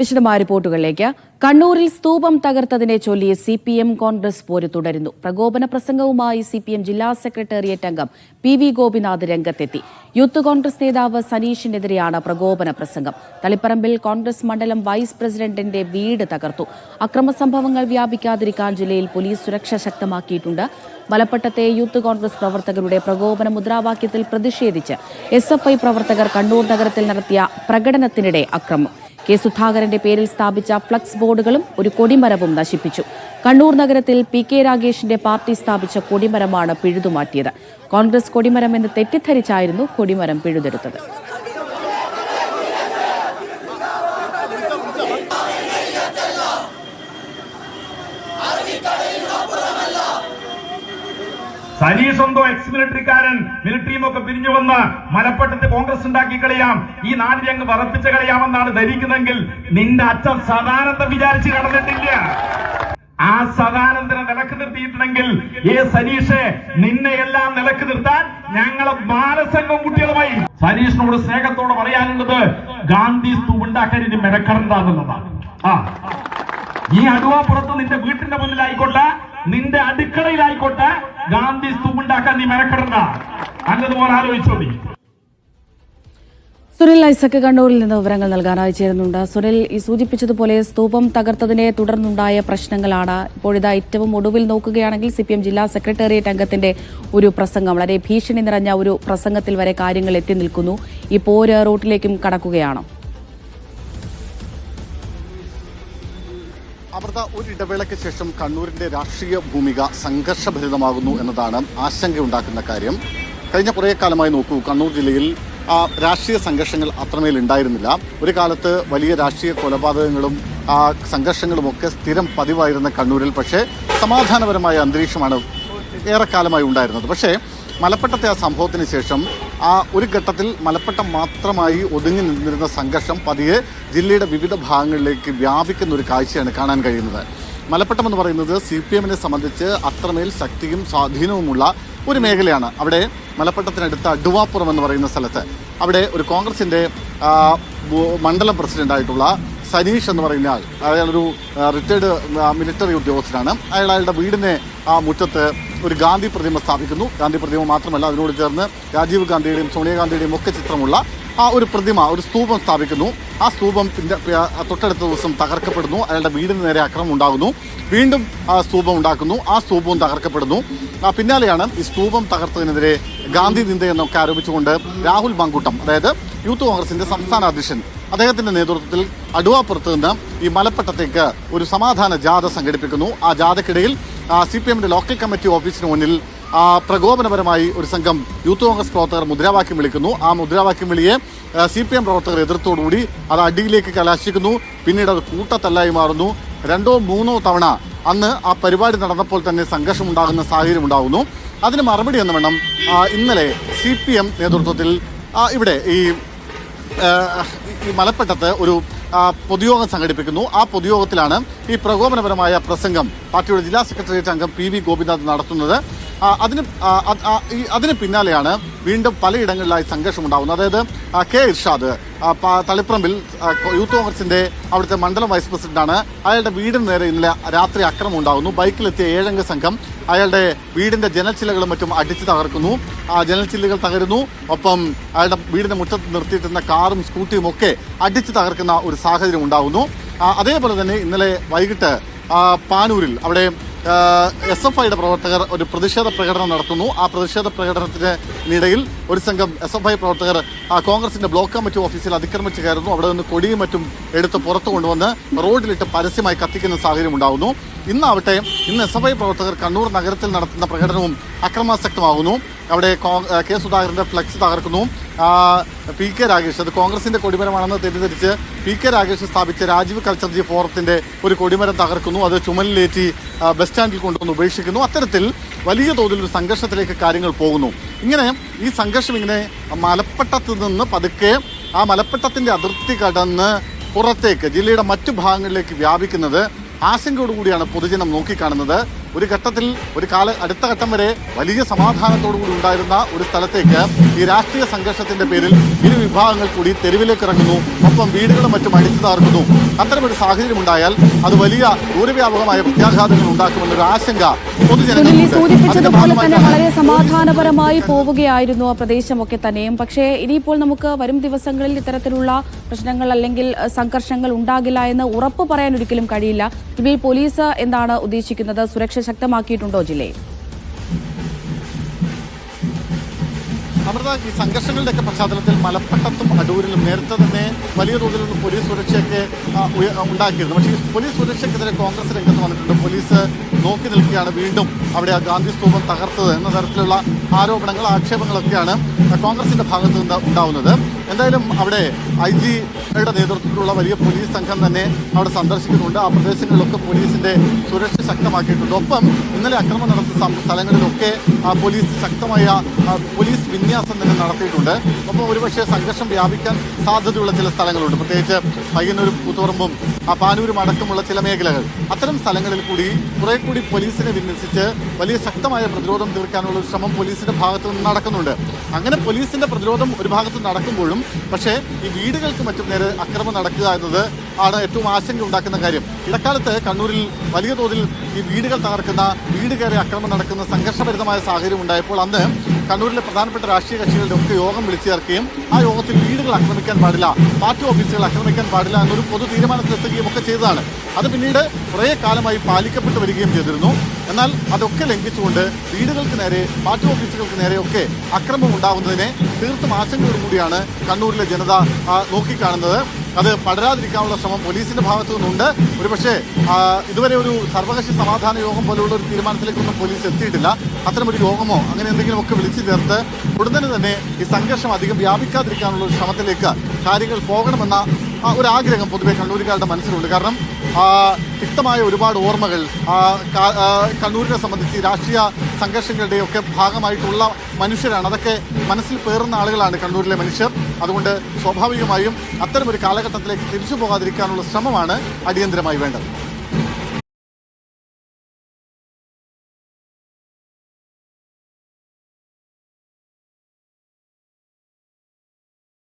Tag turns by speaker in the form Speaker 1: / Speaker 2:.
Speaker 1: വിശദമായ റിപ്പോർട്ടുകളിലേക്ക്. കണ്ണൂരിൽ സ്തൂപം തകർത്തതിനെ ചൊല്ലി സി പി എം കോൺഗ്രസ് പോര് തുടരുന്നു. പ്രകോപന പ്രസംഗവുമായി സി പി എം ജില്ലാ സെക്രട്ടേറിയറ്റ് അംഗം പി വി ഗോപിനാഥ് രംഗത്തെത്തി. യൂത്ത് കോൺഗ്രസ് നേതാവ് സനീഷിനെതിരെയാണ് പ്രകോപന പ്രസംഗം. തളിപ്പറമ്പിൽ കോൺഗ്രസ് മണ്ഡലം വൈസ് പ്രസിഡന്റിന്റെ വീട് തകർത്തു. അക്രമ സംഭവങ്ങൾ വ്യാപിക്കാതിരിക്കാൻ ജില്ലയിൽ പോലീസ് സുരക്ഷ ശക്തമാക്കിയിട്ടുണ്ട്. മലപ്പട്ടത്തെ യൂത്ത് കോൺഗ്രസ് പ്രവർത്തകരുടെ പ്രകോപന മുദ്രാവാക്യത്തിൽ പ്രതിഷേധിച്ച് എസ് പ്രവർത്തകർ കണ്ണൂർ നഗരത്തിൽ നടത്തിയ പ്രകടനത്തിനിടെ അക്രമം. കെ സുധാകരന്റെ പേരിൽ സ്ഥാപിച്ച ഫ്ലക്സ് ബോർഡുകളും ഒരു കൊടിമരവും നശിപ്പിച്ചു. കണ്ണൂർ നഗരത്തിൽ പി കെ രാഗേഷിന്റെ പാർട്ടി സ്ഥാപിച്ച കൊടിമരമാണ് പിഴുതുമാറ്റിയത്. കോൺഗ്രസ് കൊടിമരം എന്ന് തെറ്റിദ്ധരിച്ചായിരുന്നു കൊടിമരം പിഴുതെടുത്തത്.
Speaker 2: സനീഷ് എന്തോ എക്സ് മിലിറ്ററിക്കാരൻ മിലിറ്ററിയും ഒക്കെ പിരിഞ്ഞു വന്ന് മലപ്പട്ടത്ത് കോൺഗ്രസ് ഉണ്ടാക്കി കളയാം. ഈ നാടിനെ അങ്ങ് വറപ്പിച്ച കളയാമെന്നാണ് ധരിക്കുന്നതെങ്കിൽ നിന്റെ അച്ഛൻ സദാനത്തെ വിചാരിച്ച് കടന്നിട്ടില്ല. ആ സദാനന്ദനെ നിലയ്ക്ക് നിർത്തിയിട്ടുണ്ടെങ്കിൽ ഏ സനീഷെ നിന്നെ എല്ലാം നിലയ്ക്ക് നിർത്താൻ ഞങ്ങളെ ബാലസംഘം കുട്ടികളുമായി. സനീഷിനോട് സ്നേഹത്തോടെ പറയാനുള്ളത് ഗാന്ധി സ്തൂപുണ്ടാക്കാൻ ഇനി മെനക്കെടണ്ടെന്നുള്ളതാണ് ആ. ഈ അടുവാപ്പുറത്ത് നിന്റെ വീട്ടിന്റെ മുന്നിലായിക്കോട്ടെ നിന്റെ അടുക്കളയിലായിക്കോട്ടെ. ഗാന്ധി സ്തൂപുണ്ടാക്കാൻ നീ മെനക്കെടണ്ട. അങ്ങതുപോലെ ആലോചിച്ചോ നീ.
Speaker 1: സുനിൽ ഐസക് കണ്ണൂരിൽ നിന്ന് വിവരങ്ങൾ നൽകാനായി ചേരുന്നുണ്ട്. സുനിൽ ഈ സൂചിപ്പിച്ചതുപോലെ സ്തൂപം തകർത്തതിനെ തുടർന്നുണ്ടായ പ്രശ്നങ്ങളാണ് ഇപ്പോഴിതാ ഏറ്റവും ഒടുവിൽ നോക്കുകയാണെങ്കിൽ സി പി എം ജില്ലാ സെക്രട്ടേറിയറ്റ് അംഗത്തിന്റെ ഒരു പ്രസംഗം. വളരെ ഭീഷണി നിറഞ്ഞ ഒരു പ്രസംഗത്തിൽ വരെ കാര്യങ്ങൾ എത്തി നിൽക്കുന്നു. ഈ പോര് റൂട്ടിലേക്കും കടക്കുകയാണോ.
Speaker 3: അമൃത ഒരു ഇടവേളയ്ക്ക് ശേഷം കണ്ണൂരിന്റെ രാഷ്ട്രീയ ഭൂമിക സംഘർഷഭരിതമാകുന്നു എന്നതാണ് ആശങ്കയുണ്ടാക്കുന്ന കാര്യം. കഴിഞ്ഞ കുറേ കാലമായി നോക്കൂ കണ്ണൂർ ജില്ലയിൽ രാഷ്ട്രീയ സംഘർഷങ്ങൾ അത്രമേൽ ഉണ്ടായിരുന്നില്ല. ഒരു കാലത്ത് വലിയ രാഷ്ട്രീയ കൊലപാതകങ്ങളും ആ, സംഘർഷങ്ങളുമൊക്കെ സ്ഥിരം പതിവായിരുന്ന കണ്ണൂരിൽ. പക്ഷേ സമാധാനപരമായ അന്തരീക്ഷമാണ് ഏറെക്കാലമായി ഉണ്ടായിരുന്നത്. പക്ഷേ മലപ്പട്ടത്തെ ആ സംഭവത്തിന് ശേഷം ആ ഒരു ഘട്ടത്തിൽ മലപ്പട്ടം മാത്രമായി ഒതുങ്ങി നിന്നിരുന്ന സംഘർഷം പതിയെ ജില്ലയുടെ വിവിധ ഭാഗങ്ങളിലേക്ക് വ്യാപിക്കുന്ന ഒരു കാഴ്ചയാണ് കാണാൻ കഴിയുന്നത്. മലപ്പട്ടം എന്ന് പറയുന്നത് സി പി എമ്മിനെ സംബന്ധിച്ച് അത്രമേൽ ശക്തിയും സ്വാധീനവുമുള്ള ഒരു മേഖലയാണ്. അവിടെ മലപ്പെട്ടത്തിനടുത്ത അടുവാപ്പുറം എന്ന് പറയുന്ന സ്ഥലത്ത് അവിടെ ഒരു കോൺഗ്രസിന്റെ മണ്ഡലം പ്രസിഡന്റായിട്ടുള്ള സനീഷ് എന്ന് പറയുന്ന ആൾ അയാളൊരു റിട്ടയർഡ് മിലിറ്ററി ഉദ്യോഗസ്ഥനാണ്. അയാൾ അയാളുടെ വീടിനെ ആ മുറ്റത്ത് ഒരു ഗാന്ധി പ്രതിമ സ്ഥാപിക്കുന്നു. ഗാന്ധി പ്രതിമ മാത്രമല്ല അതിനോട് ചേർന്ന് രാജീവ് ഗാന്ധിയുടെയും സോണിയാഗാന്ധിയുടെയും ഒക്കെ ചിത്രമുള്ള ആ ഒരു പ്രതിമ ഒരു സ്തൂപം സ്ഥാപിക്കുന്നു. ആ സ്തൂപം തൊട്ടടുത്ത ദിവസം തകർക്കപ്പെടുന്നു. അയാളുടെ വീടിന് നേരെ അക്രമം ഉണ്ടാകുന്നു. വീണ്ടും ആ സ്തൂപം ഉണ്ടാക്കുന്നു. ആ സ്തൂപവും തകർക്കപ്പെടുന്നു. ആ പിന്നാലെയാണ് ഈ സ്തൂപം തകർത്തതിനെതിരെ ഗാന്ധി നിന്ദ എന്നൊക്കെ ആരോപിച്ചുകൊണ്ട് രാഹുൽ മങ്കുട്ടം അതായത് യൂത്ത് കോൺഗ്രസിന്റെ സംസ്ഥാന അധ്യക്ഷൻ അദ്ദേഹത്തിന്റെ നേതൃത്വത്തിൽ അടുവാപ്പുറത്ത് നിന്ന് ഈ മലപ്പട്ടത്തേക്ക് ഒരു സമാധാന ജാഥ സംഘടിപ്പിക്കുന്നു. ആ ജാഥയ്ക്കിടയിൽ സി പി എമ്മിന്റെ ലോക്കൽ കമ്മിറ്റി ഓഫീസിന് മുന്നിൽ പ്രകോപനപരമായി ഒരു സംഘം യൂത്ത് കോൺഗ്രസ് പ്രവർത്തകർ മുദ്രാവാക്യം വിളിക്കുന്നു. ആ മുദ്രാവാക്യം വിളിയെ സി പി എം പ്രവർത്തകർ എതിർത്തോടുകൂടി അത് അടിയിലേക്ക് കലാശിക്കുന്നു. പിന്നീട് അത് കൂട്ടത്തല്ലായി മാറുന്നു. രണ്ടോ മൂന്നോ തവണ അന്ന് ആ പരിപാടി നടന്നപ്പോൾ തന്നെ സംഘർഷം ഉണ്ടാകുന്ന സാഹചര്യം ഉണ്ടാകുന്നു. അതിന് മറുപടി എന്ന വേണം ഇന്നലെ സി പി എം നേതൃത്വത്തിൽ ഇവിടെ ഈ മലപ്പെട്ടത്ത് ഒരു പൊതുയോഗം സംഘടിപ്പിക്കുന്നു. ആ പൊതുയോഗത്തിലാണ് ഈ പ്രകോപനപരമായ പ്രസംഗം പാർട്ടിയുടെ ജില്ലാ സെക്രട്ടേറിയറ്റ് അംഗം പി വി ഗോപിനാഥ് നടത്തുന്നത്. അതിന് അതിന് പിന്നാലെയാണ് വീണ്ടും പലയിടങ്ങളിലായി സംഘർഷം ഉണ്ടാകുന്നത് അതായത് കെ ഇർഷാദ് തളിപ്പറമ്പിൽ യൂത്ത് കോൺഗ്രസിന്റെ അവിടുത്തെ മണ്ഡലം വൈസ് പ്രസിഡന്റാണ്. അയാളുടെ വീടിന് നേരെ ഇന്നലെ രാത്രി അക്രമം ഉണ്ടാകുന്നു ബൈക്കിലെത്തിയ ഏഴംഗ സംഘം അയാളുടെ വീടിന്റെ ജനൽച്ചില്ലകളും മറ്റും അടിച്ചു തകർക്കുന്നു. ആ ജനൽച്ചില്ലുകൾ തകരുന്നു. ഒപ്പം അയാളുടെ വീടിന്റെ മുറ്റത്ത് നിർത്തിയിട്ടിരുന്ന കാറും സ്കൂട്ടിയും ഒക്കെ അടിച്ചു തകർക്കുന്ന ഒരു സാഹചര്യം ഉണ്ടാകുന്നു അതേപോലെ തന്നെ ഇന്നലെ വൈകിട്ട് പാനൂരിൽ അവിടെ എസ് എഫ് ഐയുടെ പ്രവർത്തകർ ഒരു പ്രതിഷേധ പ്രകടനം നടത്തുന്നു. ആ പ്രതിഷേധ പ്രകടനത്തിനിടയിൽ ഒരു സംഘം എസ് എഫ് ഐ പ്രവർത്തകർ കോൺഗ്രസിന്റെ ബ്ലോക്ക് കമ്മിറ്റി ഓഫീസിൽ അതിക്രമിച്ച് കയറുന്നു. അവിടെ നിന്ന് കൊടിയും മറ്റും എടുത്ത് പുറത്തു കൊണ്ടുവന്ന് റോഡിലിട്ട് പരസ്യമായി കത്തിക്കുന്ന സാഹചര്യം ഉണ്ടാകുന്നു ഇന്നാവട്ടെ ഇന്ന് എസ് എഫ് ഐ പ്രവർത്തകർ കണ്ണൂർ നഗരത്തിൽ നടത്തുന്ന പ്രകടനവും അക്രമാസക്തമാകുന്നു. അവിടെ കോ- സുധാകരന്റെ ഫ്ലക്സ് തകർക്കുന്നു. പി കെ രാഗേഷ് അത് കോൺഗ്രസിന്റെ കൊടിമരമാണെന്ന് തെറ്റിദ്ധരിച്ച് പി കെ രാഗേഷ് സ്ഥാപിച്ച രാജീവ് കൾച്ചർ ജി ഫോറത്തിന്റെ ഒരു കൊടിമരം തകർക്കുന്നു. അത് ചുമലിലേറ്റി ബസ് സ്റ്റാൻഡിൽ കൊണ്ടുവന്ന് ഉപേക്ഷിക്കുന്നു. അത്തരത്തിൽ വലിയ തോതിൽ ഒരു സംഘർഷത്തിലേക്ക് കാര്യങ്ങൾ പോകുന്നു. ഇങ്ങനെ ഈ സംഘർഷം ഇങ്ങനെ മലപ്പട്ടത്ത് നിന്ന് പതുക്കെ ആ മലപ്പട്ടത്തിന്റെ അതിർത്തി കടന്ന് പുറത്തേക്ക് ജില്ലയുടെ മറ്റു ഭാഗങ്ങളിലേക്ക് വ്യാപിക്കുന്നത് ആശങ്കയോടുകൂടിയാണ് പൊതുജനം നോക്കിക്കാണുന്നത്. ഒരു ഘട്ടത്തിൽ ഒരു കാല അടുത്ത ഘട്ടം വരെ വലിയ സമാധാനത്തോടുകൂടി ഉണ്ടായിരുന്ന ഒരു സ്ഥലത്തേക്ക് ഈ രാഷ്ട്രീയ സംഘർഷത്തിന്റെ പേരിൽ ഇരു വിഭാഗങ്ങൾ കൂടി തെരുവിലേക്ക് ഇറങ്ങുന്നു. ഒപ്പം വീടുകളും മറ്റും അടിച്ചു താർക്കുന്നു അത്തരമൊരു സാഹചര്യം ഉണ്ടായാൽ അത് വലിയ ദൂരവ്യാപകമായ പ്രത്യാഘാതങ്ങൾ ഉണ്ടാക്കുമെന്നൊരു ആശങ്ക
Speaker 1: സുനിൽ സമാധാനപരമായി പോവുകയായിരുന്നു ആ പ്രദേശമൊക്കെ തന്നെയും. പക്ഷേ ഇനിയിപ്പോൾ നമുക്ക് വരും ദിവസങ്ങളിൽ ഇത്തരത്തിലുള്ള പ്രശ്നങ്ങൾ അല്ലെങ്കിൽ സംഘർഷങ്ങൾ ഉണ്ടാകില്ല എന്ന് ഉറപ്പ് പറയാൻ ഒരിക്കലും കഴിയില്ല. ഇതിൽ പോലീസ് എന്താണ് ഉദ്ദേശിക്കുന്നത്? സുരക്ഷ ശക്തമാക്കിയിട്ടുണ്ടോ ജില്ലയിൽ?
Speaker 3: അമൃത ഈ സംഘർഷങ്ങളുടെയൊക്കെ പശ്ചാത്തലത്തിൽ മലപ്പട്ടത്തും അടൂരിലും നേരത്തെ തന്നെ വലിയ തോതിൽ നിന്ന് പോലീസ് സുരക്ഷയൊക്കെ ഉണ്ടാക്കിയിരുന്നു. പക്ഷേ ഈ പോലീസ് സുരക്ഷയ്ക്കെതിരെ കോൺഗ്രസ് രംഗത്ത് വന്നിട്ടുണ്ട്. പോലീസ് നോക്കി നിൽക്കുകയാണ്. വീണ്ടും അവിടെ ആ ഗാന്ധി സ്തൂപം തകർത്തത് എന്ന തരത്തിലുള്ള ആരോപണങ്ങൾ ആക്ഷേപങ്ങളൊക്കെയാണ് കോൺഗ്രസിന്റെ ഭാഗത്തു നിന്ന് ഉണ്ടാവുന്നത്. എന്തായാലും അവിടെ ഐ ജിയുടെ നേതൃത്വത്തിലുള്ള വലിയ പോലീസ് സംഘം തന്നെ അവിടെ സന്ദർശിക്കുന്നുണ്ട്. ആ പ്രദേശങ്ങളിലൊക്കെ പോലീസിന്റെ സുരക്ഷ ശക്തമാക്കിയിട്ടുണ്ട്. ഒപ്പം ഇന്നലെ അക്രമം നടന്ന സ്ഥലങ്ങളിലൊക്കെ ആ പോലീസ് ശക്തമായ പോലീസ് വിന്യാസം തന്നെ നടത്തിയിട്ടുണ്ട്. ഒപ്പം ഒരുപക്ഷെ സംഘർഷം വ്യാപിക്കാൻ സാധ്യതയുള്ള ചില സ്ഥലങ്ങളുണ്ട്. പ്രത്യേകിച്ച് പയ്യന്നൂരും കൂത്തുപറമ്പും പാനൂരും അടക്കമുള്ള ചില മേഖലകൾ. അത്തരം സ്ഥലങ്ങളിൽ കൂടി കുറെ കൂടി പോലീസിനെ വിന്യസിച്ച് വലിയ ശക്തമായ പ്രതിരോധം തീർക്കാനുള്ള ശ്രമം പോലീസിന്റെ ഭാഗത്തു നിന്ന് നടക്കുന്നുണ്ട്. അങ്ങനെ പോലീസിന്റെ പ്രതിരോധം ഒരു ഭാഗത്ത് നടക്കുമ്പോഴും പക്ഷേ ഈ വീടുകൾക്ക് മറ്റും നേരെ അക്രമം നടക്കുക എന്നത് ആണ് ഏറ്റവും ആശങ്ക ഉണ്ടാക്കുന്ന കാര്യം. ഇടക്കാലത്ത് കണ്ണൂരിൽ വലിയ തോതിൽ ഈ വീടുകൾ തകർക്കുന്ന വീട് കയറി അക്രമം നടക്കുന്ന സംഘർഷഭരിതമായ സാഹചര്യം ഉണ്ടായപ്പോൾ അന്ന് കണ്ണൂരിലെ പ്രധാനപ്പെട്ട രാഷ്ട്രീയ കക്ഷികളുടെ ഒക്കെ യോഗം വിളിച്ചു ചേർക്കുകയും ആ യോഗത്തിൽ വീടുകൾ ആക്രമിക്കാൻ പാടില്ല പാർട്ടി ഓഫീസുകൾ ആക്രമിക്കാൻ പാടില്ല എന്നൊരു പൊതു തീരുമാനത്തിലെത്തുകയും ഒക്കെ ചെയ്തതാണ്. അത് പിന്നീട് കുറേ കാലമായി പാലിക്കപ്പെട്ടു വരികയും ചെയ്തിരുന്നു. എന്നാൽ അതൊക്കെ ലംഘിച്ചുകൊണ്ട് വീടുകൾക്ക് നേരെ പാർട്ടി ഓഫീസുകൾക്ക് നേരെയൊക്കെ അക്രമം ഉണ്ടാകുന്നതിനെ തീർത്തും ആശങ്കയോടുകൂടിയാണ് കണ്ണൂരിലെ ജനത നോക്കിക്കാണുന്നത്. അത് പടരാതിരിക്കാനുള്ള ശ്രമം പോലീസിന്റെ ഭാഗത്തു നിന്നുണ്ട്. ഒരുപക്ഷെ ഇതുവരെ ഒരു സർവകക്ഷി സമാധാന യോഗം പോലുള്ള ഒരു തീരുമാനത്തിലേക്കൊന്നും പോലീസ് എത്തിയിട്ടില്ല. അത്തരമൊരു യോഗമോ അങ്ങനെ എന്തെങ്കിലുമൊക്കെ വിളിച്ചു ചേർത്ത് ഉടനെ തന്നെ ഈ സംഘർഷം അധികം വ്യാപിക്കാതിരിക്കാനുള്ള ഒരു ശ്രമത്തിലേക്ക് കാര്യങ്ങൾ പോകണമെന്ന ഒരു ആഗ്രഹം പൊതുവെ കണ്ണൂരുകാരുടെ മനസ്സിലുണ്ട്. കാരണം ആ, തിക്തമായ ഒരുപാട് ഓർമ്മകൾ കണ്ണൂരിനെ സംബന്ധിച്ച് രാഷ്ട്രീയ സംഘർഷങ്ങളുടെയൊക്കെ ഭാഗമായിട്ടുള്ള മനുഷ്യരാണ്. അതൊക്കെ മനസ്സിൽ പേറുന്ന ആളുകളാണ് കണ്ണൂരിലെ മനുഷ്യർ. അതുകൊണ്ട് സ്വാഭാവികമായും അത്തരമൊരു കാലഘട്ടത്തിലേക്ക് തിരിച്ചു പോകാതിരിക്കാനുള്ള ശ്രമമാണ് അടിയന്തരമായി വേണ്ടത്.